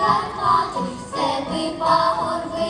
Карпати, степи пагорби,